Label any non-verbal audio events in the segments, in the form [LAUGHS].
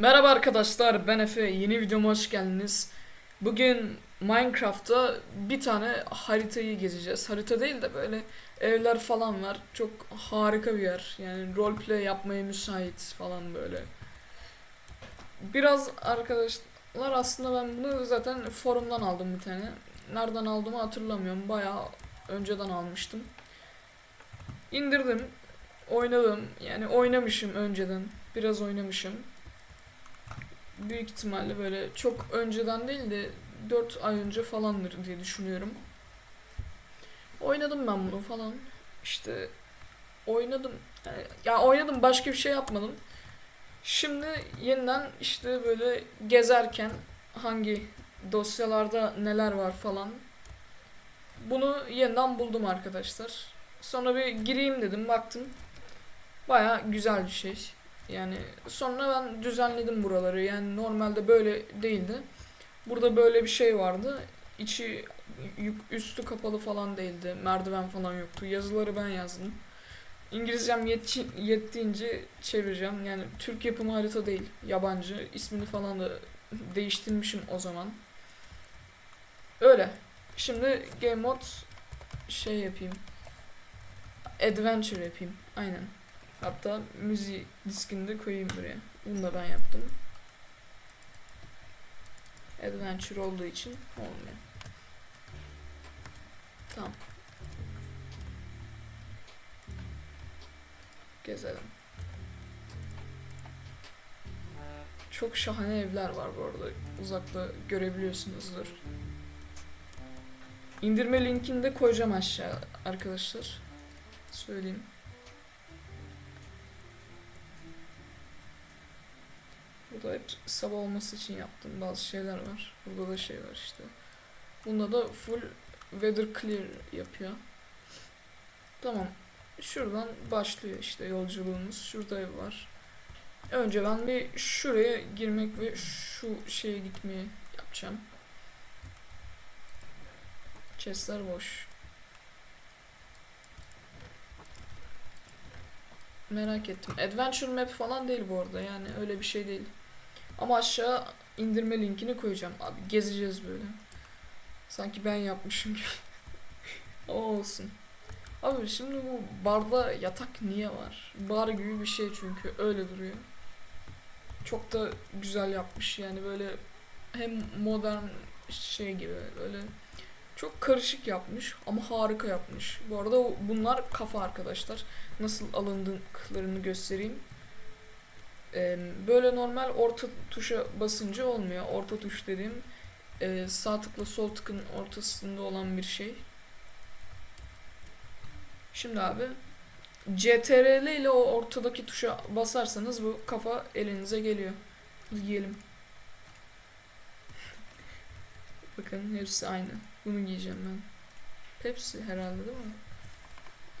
Merhaba arkadaşlar ben Efe yeni videoma hoş geldiniz. Bugün Minecraft'ta bir tane haritayı gezeceğiz. Harita değil de böyle evler falan var. Çok harika bir yer. Yani roleplay yapmaya müsait falan böyle. Biraz arkadaşlar aslında ben bunu zaten forumdan aldım bir tane. Nereden aldığımı hatırlamıyorum. Bayağı önceden almıştım. İndirdim. Oynadım. Yani oynamışım önceden. Biraz oynamışım büyük ihtimalle böyle çok önceden değil de 4 ay önce falandır diye düşünüyorum. Oynadım ben bunu falan. İşte oynadım. Yani, ya oynadım başka bir şey yapmadım. Şimdi yeniden işte böyle gezerken hangi dosyalarda neler var falan. Bunu yeniden buldum arkadaşlar. Sonra bir gireyim dedim baktım. Baya güzel bir şey. Yani sonra ben düzenledim buraları. Yani normalde böyle değildi. Burada böyle bir şey vardı. İçi üstü kapalı falan değildi. Merdiven falan yoktu. Yazıları ben yazdım. İngilizcem yetçi, yettiğince çevireceğim. Yani Türk yapımı harita değil. Yabancı. İsmini falan da [LAUGHS] değiştirmişim o zaman. Öyle. Şimdi Game Mode şey yapayım. Adventure yapayım. Aynen. Hatta müziği diskini de koyayım buraya. Bunu da ben yaptım. Adventure olduğu için olmuyor. Tamam. Gezelim. Çok şahane evler var bu arada. Uzakta görebiliyorsunuzdur. İndirme linkini de koyacağım aşağı arkadaşlar. Söyleyeyim. Burada hep sabah olması için yaptığım bazı şeyler var. Burada da şey var işte. Bunda da full weather clear yapıyor. Tamam. Şuradan başlıyor işte yolculuğumuz. Şurada ev var. Önce ben bir şuraya girmek ve şu şeye gitmeyi yapacağım. Chestler boş. Merak ettim. Adventure map falan değil bu arada yani öyle bir şey değil. Ama aşağı indirme linkini koyacağım. Abi gezeceğiz böyle. Sanki ben yapmışım gibi. [LAUGHS] o olsun. Abi şimdi bu barda yatak niye var? Bar gibi bir şey çünkü öyle duruyor. Çok da güzel yapmış yani böyle hem modern şey gibi böyle çok karışık yapmış ama harika yapmış. Bu arada bunlar kafa arkadaşlar. Nasıl alındıklarını göstereyim. Böyle normal orta tuşa basınca olmuyor. Orta tuş dediğim e, sağ tıkla sol tıkın ortasında olan bir şey. Şimdi abi CTRL ile o ortadaki tuşa basarsanız bu kafa elinize geliyor. Giyelim. [LAUGHS] Bakın hepsi aynı. Bunu giyeceğim ben. Hepsi herhalde değil mi?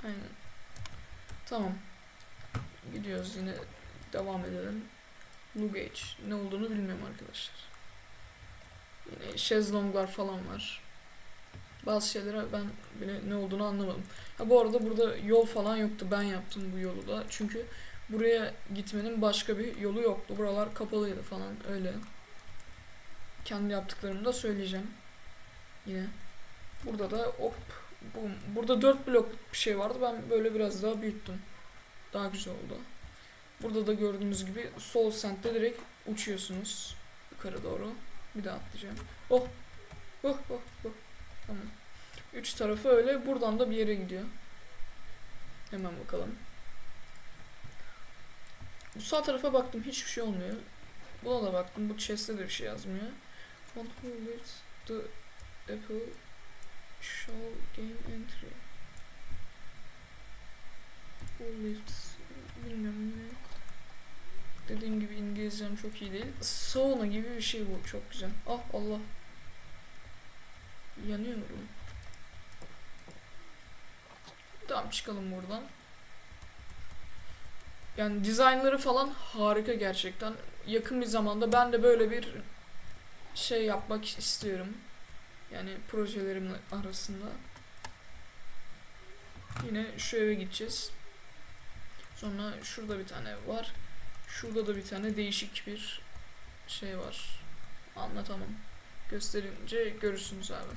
Aynen. Tamam. Gidiyoruz yine devam edelim. Luggage. Ne olduğunu bilmiyorum arkadaşlar. Yine şezlonglar falan var. Bazı şeylere ben bile ne olduğunu anlamadım. Ha bu arada burada yol falan yoktu. Ben yaptım bu yolu da. Çünkü buraya gitmenin başka bir yolu yoktu. Buralar kapalıydı falan öyle. Kendi yaptıklarımı da söyleyeceğim. Yine. Burada da hop bu, burada 4 blok bir şey vardı. Ben böyle biraz daha büyüttüm. Daha güzel oldu. Burada da gördüğünüz gibi sol sentte direkt uçuyorsunuz yukarı doğru. Bir daha atlayacağım. Oh. Oh oh oh. Tamam. Üç tarafı öyle. Buradan da bir yere gidiyor. Hemen bakalım. Bu sağ tarafa baktım hiçbir şey olmuyor. Buna da baktım. Bu chest'te de bir şey yazmıyor. Who lifts the apple shall gain entry. Who lifts bilmiyorum yine. Dediğim gibi İngilizcem çok iyi değil. Sauna gibi bir şey bu. Çok güzel. Ah Allah. Yanıyorum. Tamam çıkalım buradan. Yani dizaynları falan harika gerçekten. Yakın bir zamanda ben de böyle bir şey yapmak istiyorum. Yani projelerimin arasında. Yine şu eve gideceğiz. Sonra şurada bir tane ev var. Şurada da bir tane değişik bir şey var. Anlatamam. Gösterince görürsünüz abi.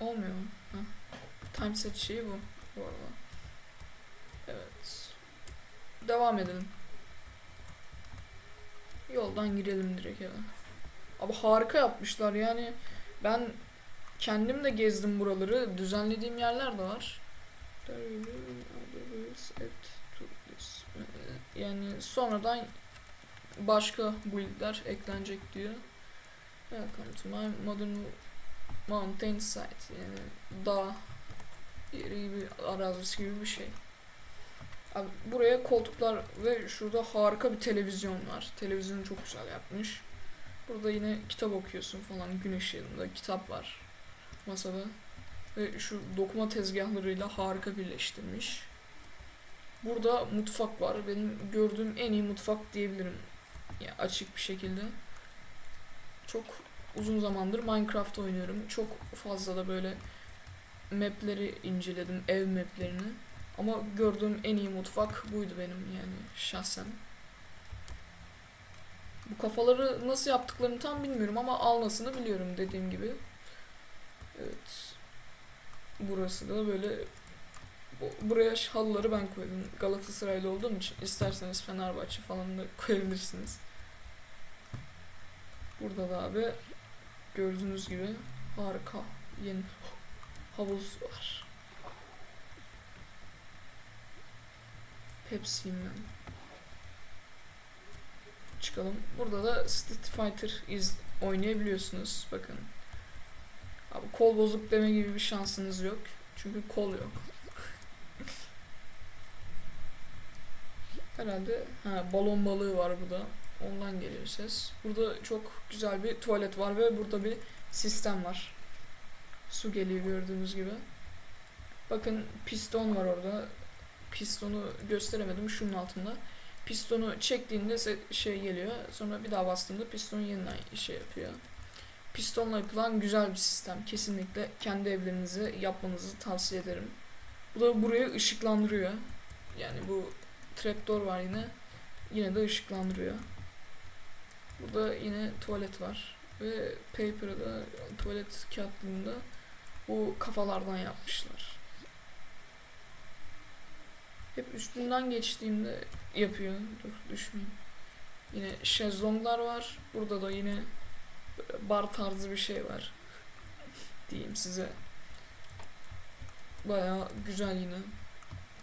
Olmuyor mu? Ha. Timeset şeyi bu. Bu arada. Evet. Devam edelim. Yoldan girelim direkt eve. Abi harika yapmışlar yani. Ben kendim de gezdim buraları. Düzenlediğim yerler de var. Yani sonradan başka build'ler eklenecek diyor. Welcome to my modern mountain site. Yani dağ yeri gibi arazisi gibi bir şey. Abi buraya koltuklar ve şurada harika bir televizyon var. Televizyonu çok güzel yapmış. Burada yine kitap okuyorsun falan gün ışığında kitap var masada. Ve şu dokuma tezgahlarıyla harika birleştirmiş. Burada mutfak var. Benim gördüğüm en iyi mutfak diyebilirim. Ya açık bir şekilde. Çok uzun zamandır Minecraft oynuyorum. Çok fazla da böyle mapleri inceledim, ev maplerini. Ama gördüğüm en iyi mutfak buydu benim yani şahsen. Bu kafaları nasıl yaptıklarını tam bilmiyorum ama almasını biliyorum dediğim gibi. Evet. Burası da böyle bu- buraya halıları ben koydum. Galatasaraylı olduğum için isterseniz Fenerbahçe falan da koyabilirsiniz. Burada da abi gördüğünüz gibi harika yeni havuz var. Pepsi'yim ben. Çıkalım. Burada da Street Fighter iz oynayabiliyorsunuz. Bakın. Abi kol bozuk deme gibi bir şansınız yok. Çünkü kol yok. Herhalde ha, balon balığı var burada. Ondan geliyor ses. Burada çok güzel bir tuvalet var ve burada bir sistem var. Su geliyor gördüğünüz gibi. Bakın piston var orada. Pistonu gösteremedim şunun altında. Pistonu çektiğinde şey geliyor. Sonra bir daha bastığında piston yeniden şey yapıyor. Pistonla yapılan güzel bir sistem. Kesinlikle kendi evlerinize yapmanızı tavsiye ederim. Bu da burayı ışıklandırıyor. Yani bu trapdoor var yine. Yine de ışıklandırıyor. Burada yine tuvalet var. Ve paper'da tuvalet kağıtlığında bu kafalardan yapmışlar. Hep üstünden geçtiğimde yapıyor. Dur düşmeyeyim. Yine şezlonglar var. Burada da yine bar tarzı bir şey var. Diyeyim size. Baya güzel yine.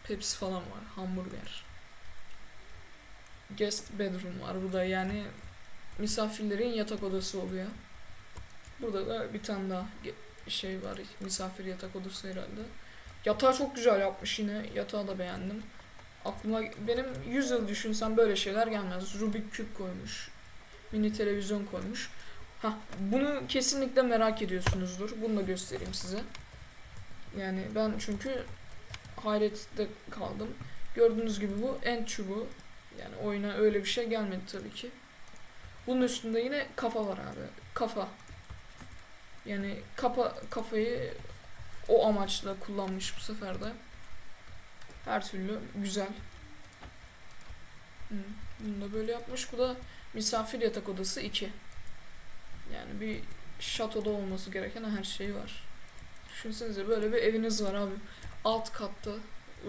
Pepsi falan var. Hamburger. Guest bedroom var. Bu da yani misafirlerin yatak odası oluyor. Burada da bir tane daha şey var. Misafir yatak odası herhalde. Yatağı çok güzel yapmış yine. Yatağı da beğendim. Aklıma benim 100 yıl düşünsem böyle şeyler gelmez. Rubik küp koymuş. Mini televizyon koymuş. Ha, bunu kesinlikle merak ediyorsunuzdur. Bunu da göstereyim size. Yani ben çünkü hayrette kaldım. Gördüğünüz gibi bu end çubuğu. Yani oyuna öyle bir şey gelmedi tabii ki. Bunun üstünde yine kafa var abi. Kafa. Yani kafa kafayı o amaçla kullanmış bu sefer de. Her türlü güzel. Hı, Bunu da böyle yapmış. Bu da misafir yatak odası 2. Yani bir şatoda olması gereken her şey var. Düşünsenize böyle bir eviniz var abi. Alt katta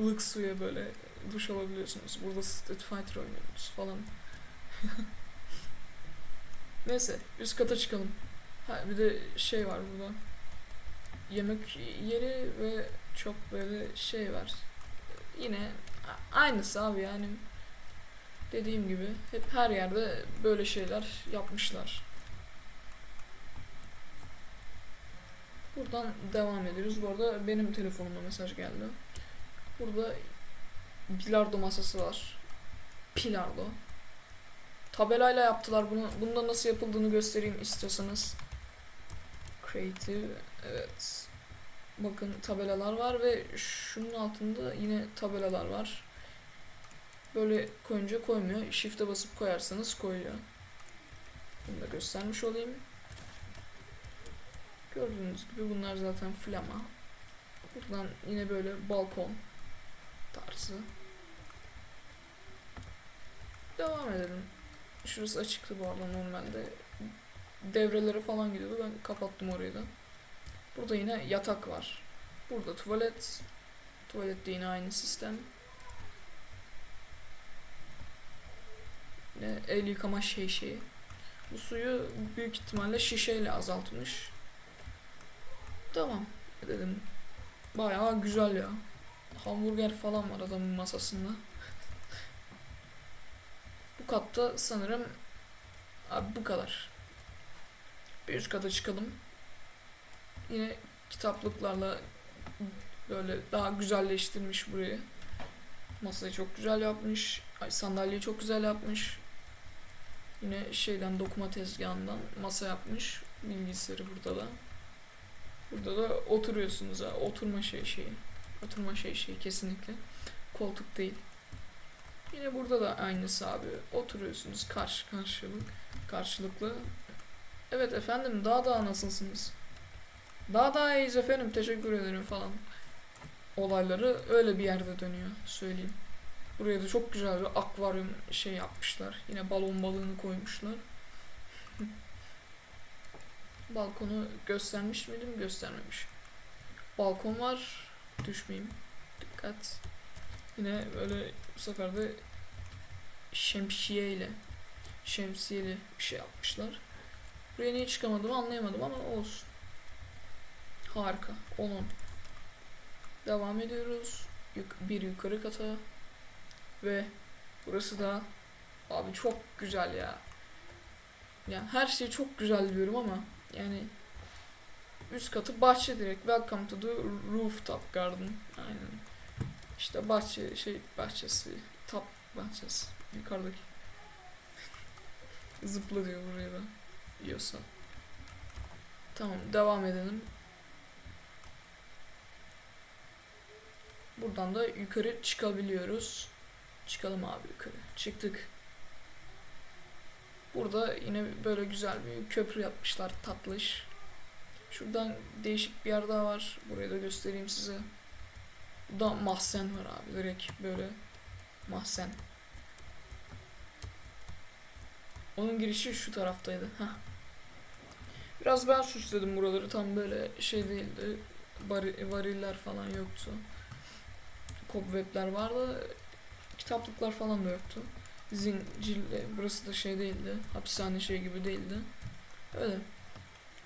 ılık suya böyle duş alabiliyorsunuz. Burada Street Fighter oynuyorsunuz falan. [LAUGHS] Neyse üst kata çıkalım. Ha bir de şey var burada. Yemek yeri ve çok böyle şey var. Yine aynısı abi yani. Dediğim gibi hep her yerde böyle şeyler yapmışlar. Buradan devam ediyoruz. Bu arada benim telefonuma mesaj geldi. Burada bilardo masası var. Pilardo. Tabelayla yaptılar bunu. Bunda nasıl yapıldığını göstereyim istiyorsanız. Creative. Evet. Bakın tabelalar var ve şunun altında yine tabelalar var. Böyle koyunca koymuyor. Shift'e basıp koyarsanız koyuyor. Bunu da göstermiş olayım. Gördüğünüz gibi bunlar zaten flama. Buradan yine böyle balkon tarzı. devam edelim. Şurası açıktı bu arada normalde. Devrelere falan gidiyordu. Ben kapattım orayı da. Burada yine yatak var. Burada tuvalet. Tuvalette yine aynı sistem. El yıkama şey şeyi. Bu suyu büyük ihtimalle şişeyle azaltmış. Tamam dedim. Bayağı güzel ya. Hamburger falan var adamın masasında. bu katta sanırım abi bu kadar. Bir üst kata çıkalım. Yine kitaplıklarla böyle daha güzelleştirmiş burayı. Masayı çok güzel yapmış. Ay, sandalyeyi çok güzel yapmış. Yine şeyden dokuma tezgahından masa yapmış. Bilgisayarı burada da. Burada da oturuyorsunuz ha. Oturma şey şeyi. Oturma şey şeyi kesinlikle. Koltuk değil. Yine burada da aynısı abi. Oturuyorsunuz karşı karşılık karşılıklı. Evet efendim daha daha nasılsınız? Daha daha iyiyiz efendim teşekkür ederim falan. Olayları öyle bir yerde dönüyor söyleyeyim. Buraya da çok güzel bir akvaryum şey yapmışlar. Yine balon balığını koymuşlar. Balkonu göstermiş miydim? Göstermemiş. Balkon var. Düşmeyeyim. Dikkat. Yine böyle bu sefer de şemsiye ile şemsiyeli bir şey yapmışlar. Buraya niye çıkamadım anlayamadım ama olsun. Harika. 10 10. Devam ediyoruz. Yuk- bir yukarı kata. Ve burası da abi çok güzel ya. Yani her şey çok güzel diyorum ama yani üst katı bahçe direkt. Welcome to the rooftop garden. Aynen. İşte bahçe şey bahçesi. Top bahçesi. Yukarıdaki. [LAUGHS] Zıpla diyor buraya da. Yiyorsa. Tamam devam edelim. Buradan da yukarı çıkabiliyoruz. Çıkalım abi yukarı. Çıktık. Burada yine böyle güzel bir köprü yapmışlar tatlış. Şuradan değişik bir yer daha var. Burayı da göstereyim size. Burada mahzen var abi direkt böyle mahzen. Onun girişi şu taraftaydı. Heh. Biraz ben süsledim buraları tam böyle şey değildi. Bari, variller falan yoktu. Cobwebler vardı. Kitaplıklar falan da yoktu. Zincirli burası da şey değildi. Hapishane şey gibi değildi. Öyle.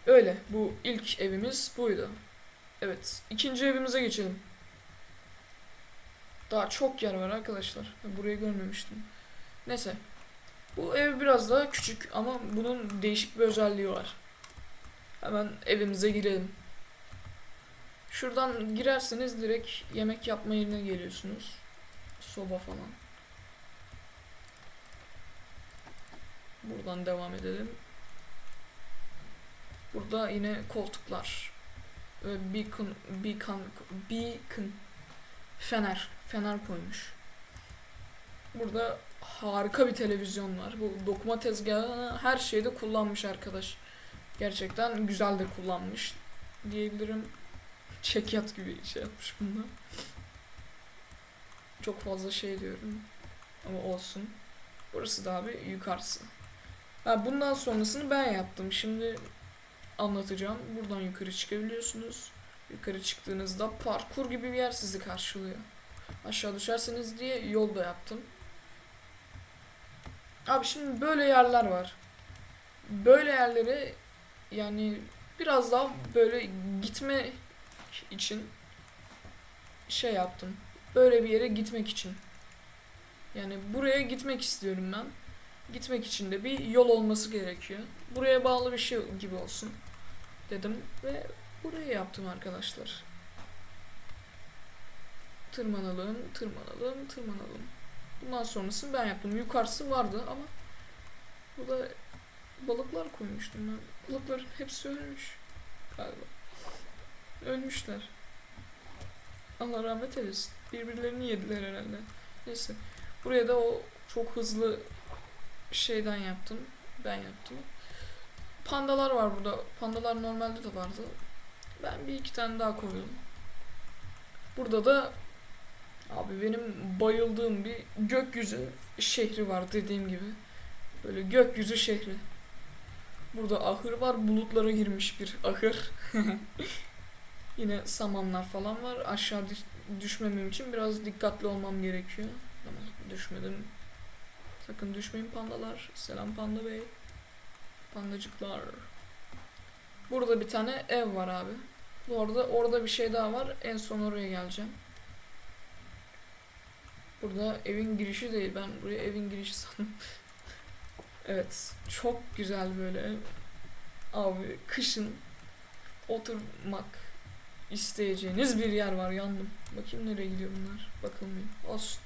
Öyle. Bu ilk evimiz buydu. Evet. ikinci evimize geçelim. Daha çok yer var arkadaşlar. Burayı görmemiştim. Neyse. Bu ev biraz daha küçük ama bunun değişik bir özelliği var. Hemen evimize girelim. Şuradan girerseniz direkt yemek yapma yerine geliyorsunuz. Soba falan. Buradan devam edelim. Burada yine koltuklar. Beacon, beacon, beacon, fener, fener koymuş. Burada harika bir televizyon var. Bu dokuma tezgahını her şeyde kullanmış arkadaş. Gerçekten güzel de kullanmış diyebilirim. Çekyat gibi şey yapmış bunda. Çok fazla şey diyorum. Ama olsun. Burası da abi yukarısı. Ha, bundan sonrasını ben yaptım. Şimdi anlatacağım. Buradan yukarı çıkabiliyorsunuz. Yukarı çıktığınızda parkur gibi bir yer sizi karşılıyor. Aşağı düşerseniz diye yol da yaptım. Abi şimdi böyle yerler var. Böyle yerlere yani biraz daha böyle gitme için şey yaptım. Böyle bir yere gitmek için. Yani buraya gitmek istiyorum ben. Gitmek için de bir yol olması gerekiyor. Buraya bağlı bir şey gibi olsun dedim ve burayı yaptım arkadaşlar. Tırmanalım, tırmanalım, tırmanalım. Bundan sonrasını ben yaptım. Yukarısı vardı ama burada balıklar koymuştum ben. Balıkların hepsi ölmüş galiba. Ölmüşler. Allah rahmet eylesin. Birbirlerini yediler herhalde. Neyse. Buraya da o çok hızlı şeyden yaptım. Ben yaptım. Pandalar var burada. Pandalar normalde de vardı. Ben bir iki tane daha koydum. Burada da Abi benim bayıldığım bir gökyüzü şehri var dediğim gibi. Böyle gökyüzü şehri. Burada ahır var. Bulutlara girmiş bir ahır. [LAUGHS] Yine samanlar falan var. Aşağı düş- düşmemem için biraz dikkatli olmam gerekiyor. Ama düşmedim. Sakın düşmeyin pandalar. Selam panda bey. Pandacıklar. Burada bir tane ev var abi. Bu orada bir şey daha var. En son oraya geleceğim. Burada evin girişi değil. Ben buraya evin girişi [LAUGHS] sandım. evet. Çok güzel böyle. Abi kışın oturmak isteyeceğiniz bir yer var. Yandım. Bakayım nereye gidiyor bunlar. Bakılmıyor. Olsun.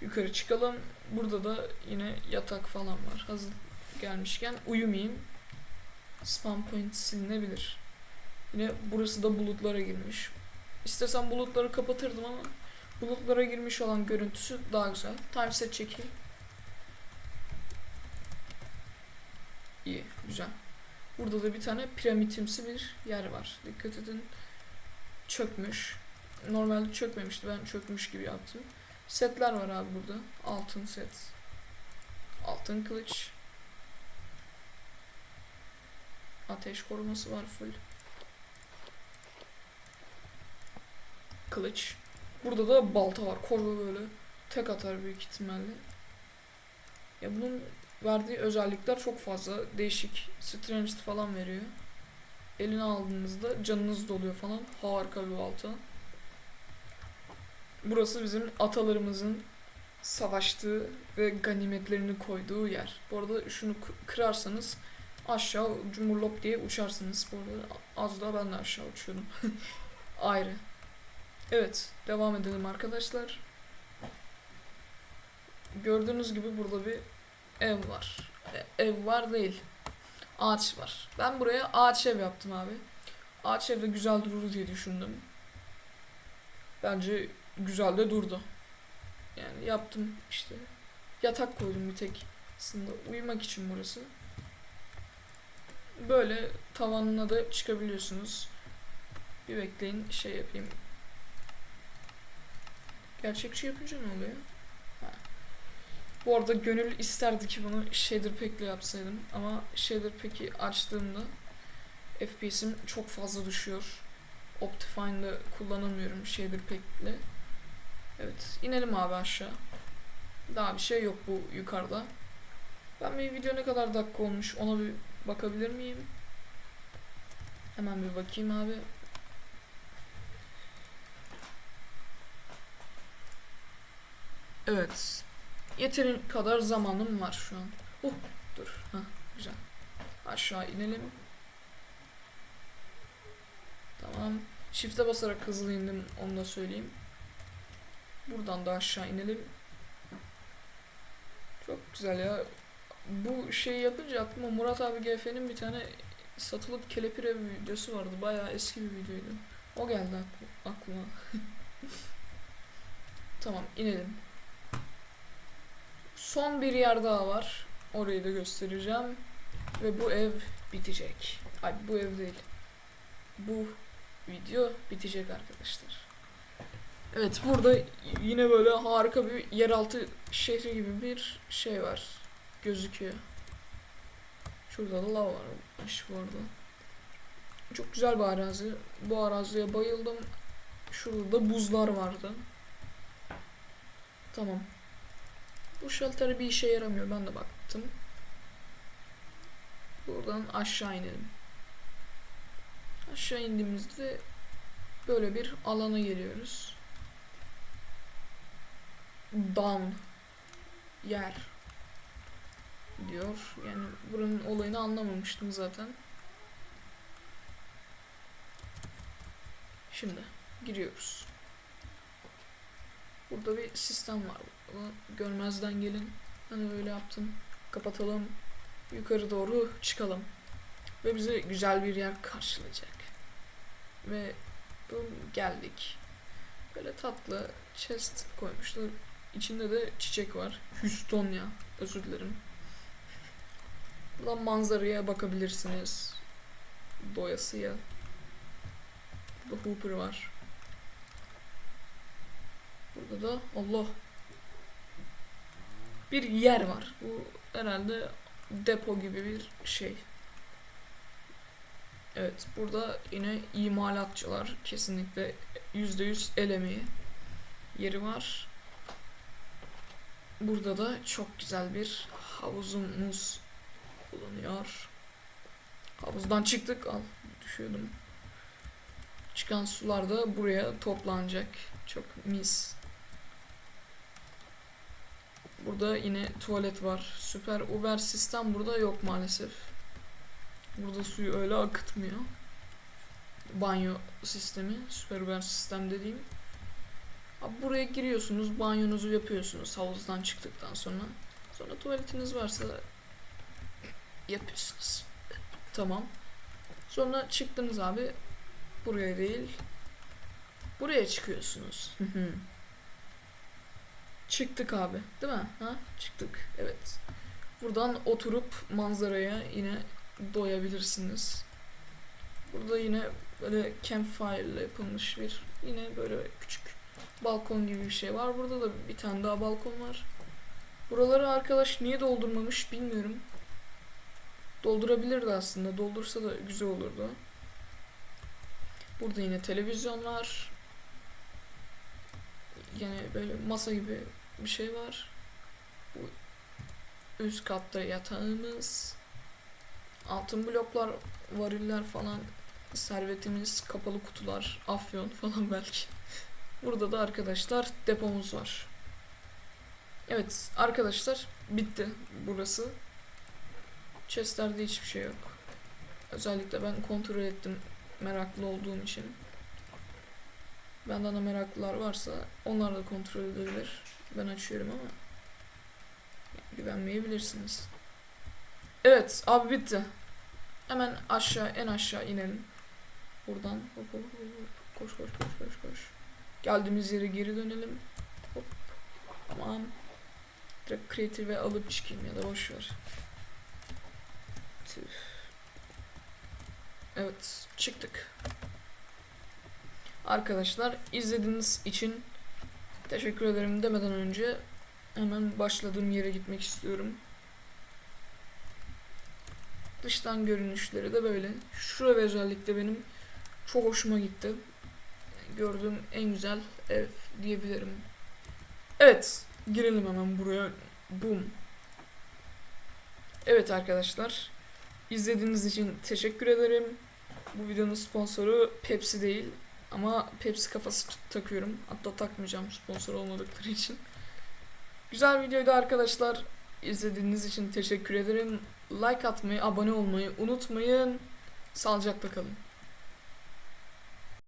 Yukarı çıkalım. Burada da yine yatak falan var. Hazır gelmişken uyumayayım. Spam point silinebilir. Yine burası da bulutlara girmiş. İstesem bulutları kapatırdım ama bulutlara girmiş olan görüntüsü daha güzel. Timeset çekeyim. İyi, güzel. Burada da bir tane piramitimsi bir yer var. Dikkat edin. Çökmüş. Normalde çökmemişti. Ben çökmüş gibi yaptım. Setler var abi burada. Altın set. Altın kılıç. Ateş koruması var full. Kılıç. Burada da balta var. Koru böyle. Tek atar büyük ihtimalle. Ya bunun verdiği özellikler çok fazla. Değişik. Strength falan veriyor. Eline aldığınızda canınız doluyor falan. Harika bir balta. Burası bizim atalarımızın savaştığı ve ganimetlerini koyduğu yer. Bu arada şunu kırarsanız aşağı cumurlop diye uçarsınız. Bu arada az daha ben de aşağı uçuyordum. [LAUGHS] Ayrı. Evet, devam edelim arkadaşlar. Gördüğünüz gibi burada bir ev var. E- ev var değil. Ağaç var. Ben buraya ağaç ev yaptım abi. Ağaç evde güzel durur diye düşündüm. Bence güzel de durdu. Yani yaptım işte. Yatak koydum bir tek. Aslında uyumak için burası. Böyle tavanına da çıkabiliyorsunuz. Bir bekleyin şey yapayım. Gerçekçi yapınca ne oluyor? Ha. Bu arada gönül isterdi ki bunu shader pack'le yapsaydım ama shader pack'i açtığımda FPS'im çok fazla düşüyor. Optifine'da kullanamıyorum shader pack'le. Evet, inelim abi aşağı. Daha bir şey yok bu yukarıda. Ben bir video ne kadar dakika olmuş ona bir bakabilir miyim? Hemen bir bakayım abi. Evet. Yeteri kadar zamanım var şu an. Oh dur. Ha güzel. Aşağı inelim. Tamam. Shift'e basarak hızlı indim onu da söyleyeyim. Buradan da aşağı inelim. Çok güzel ya. Bu şeyi yapınca aklıma Murat abi GF'nin bir tane satılıp kelepire bir videosu vardı. Bayağı eski bir videoydu. O geldi aklı- aklıma. [LAUGHS] tamam inelim. Son bir yer daha var. Orayı da göstereceğim. Ve bu ev bitecek. Ay bu ev değil. Bu video bitecek arkadaşlar. Evet burada yine böyle harika bir yeraltı şehri gibi bir şey var. Gözüküyor. Şurada da lav varmış bu arada. Çok güzel bir arazi. Bu araziye bayıldım. Şurada da buzlar vardı. Tamam. Bu shelter bir işe yaramıyor. Ben de baktım. Buradan aşağı inelim. Aşağı indiğimizde böyle bir alana geliyoruz. Down yer diyor. Yani buranın olayını anlamamıştım zaten. Şimdi giriyoruz. Burada bir sistem var. Görmezden gelin. Hani öyle yaptım. Kapatalım. Yukarı doğru çıkalım. Ve bizi güzel bir yer karşılayacak. Ve bu geldik. Böyle tatlı chest koymuşlar. İçinde de çiçek var. Houston ya. Özür dilerim. Buradan manzaraya bakabilirsiniz. Doyasıya. Burada Hooper var. Burada da Allah. Bir yer var. Bu herhalde depo gibi bir şey. Evet, burada yine imalatçılar kesinlikle %100 el yeri var. Burada da çok güzel bir havuzumuz bulunuyor. Havuzdan çıktık. Al düşüyordum. Çıkan sular da buraya toplanacak. Çok mis. Burada yine tuvalet var. Süper Uber sistem burada yok maalesef. Burada suyu öyle akıtmıyor. Banyo sistemi, süper Uber sistem dediğim. Abi buraya giriyorsunuz, banyonuzu yapıyorsunuz havuzdan çıktıktan sonra. Sonra tuvaletiniz varsa yapıyorsunuz. Tamam. Sonra çıktınız abi. Buraya değil. Buraya çıkıyorsunuz. Çıktık abi. Değil mi? Ha? Çıktık. Evet. Buradan oturup manzaraya yine doyabilirsiniz. Burada yine böyle campfire ile yapılmış bir yine böyle küçük balkon gibi bir şey var. Burada da bir tane daha balkon var. Buraları arkadaş niye doldurmamış bilmiyorum. Doldurabilirdi aslında. Doldursa da güzel olurdu. Burada yine televizyon var. Yine böyle masa gibi bir şey var. Bu üst katta yatağımız. Altın bloklar, variller falan, servetimiz, kapalı kutular, afyon [LAUGHS] falan belki. Burada da arkadaşlar depomuz var. Evet arkadaşlar bitti burası. Chestlerde hiçbir şey yok. Özellikle ben kontrol ettim meraklı olduğum için. Benden de meraklılar varsa onlar da kontrol edebilir. Ben açıyorum ama güvenmeyebilirsiniz. Evet abi bitti. Hemen aşağı en aşağı inelim. Buradan hop hop hop koş koş koş koş koş. Geldiğimiz yere geri dönelim. Hop. Tamam. Direkt creative'e alıp çıkayım ya da boş ver. Tüh. Evet çıktık. Arkadaşlar izlediğiniz için teşekkür ederim demeden önce hemen başladığım yere gitmek istiyorum. Dıştan görünüşleri de böyle. Şura özellikle benim çok hoşuma gitti. Gördüğüm en güzel ev diyebilirim. Evet, girelim hemen buraya. Boom. Evet arkadaşlar, izlediğiniz için teşekkür ederim. Bu videonun sponsoru Pepsi değil ama Pepsi kafası takıyorum. Hatta takmayacağım sponsor olmadıkları için. Güzel videoydu arkadaşlar. İzlediğiniz için teşekkür ederim. Like atmayı, abone olmayı unutmayın. Sağlıcakla kalın.